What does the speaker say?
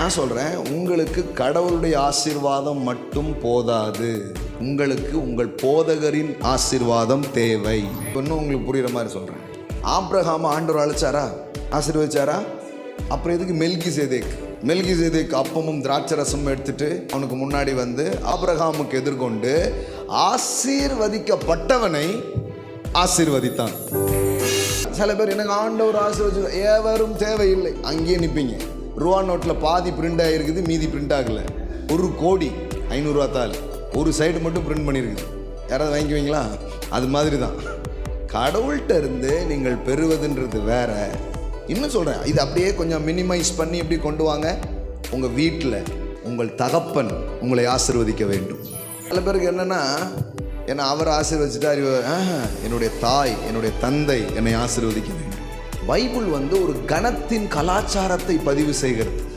நான் சொல்கிறேன் உங்களுக்கு கடவுளுடைய ஆசீர்வாதம் மட்டும் போதாது. உங்களுக்கு உங்கள் போதகரின் ஆசீர்வாதம் தேவை. இன்னும் உங்களுக்கு புரிகிற மாதிரி சொல்கிறேன் ஆப்ரஹாம ஆண்டவர் அழைச்சாரா? ஆசீர்வதிச்சாரா? அப்புறம் எதுக்கு மெல்கி சேதேக் மெல்கி சேதேக் அப்பமும் திராட்சை ரசமும் எடுத்துட்டு அவனுக்கு முன்னாடி வந்து ஆப்ரஹாமுக்கு எதிர்கொண்டு ஆசீர்வதிக்கப்பட்டவனை ஆசீர்வதித்தான். சில பேர் எனக்கு ஆண்டவர் ஆசீர்வதி எவரும் தேவையில்லை. அங்கேயே நிற்பீங்க ரூபா நோட்டில் பாதி பிரிண்ட் ஆகிருக்குது மீதி பிரிண்ட் ஆகலை. ஒரு கோடி ஐநூறுரூவா தாள். ஒரு சைடு மட்டும் பிரிண்ட் பண்ணியிருக்குது யாராவது வாங்கிக்குவீங்களா? அது மாதிரி தான் கடவுள்கிட்ட இருந்து நீங்கள் பெறுவதுன்றது வேற. இன்னும் சொல்கிறேன் இது அப்படியே கொஞ்சம் மினிமைஸ் பண்ணி எப்படி கொண்டு வாங்க. உங்கள் வீட்டில் உங்கள் தகப்பன் உங்களை ஆசிர்வதிக்க வேண்டும். சில பேருக்கு என்னென்னா என்னை அவர் ஆசீர்வதிச்சுட்டார் இவ- என்னுடைய தாய் என்னுடைய தந்தை என்னை ஆசிர்வதிக்க வேண்டும். பைபிள் வந்து ஒரு கணத்தின் கலாச்சாரத்தை பதிவு செய்கிறது.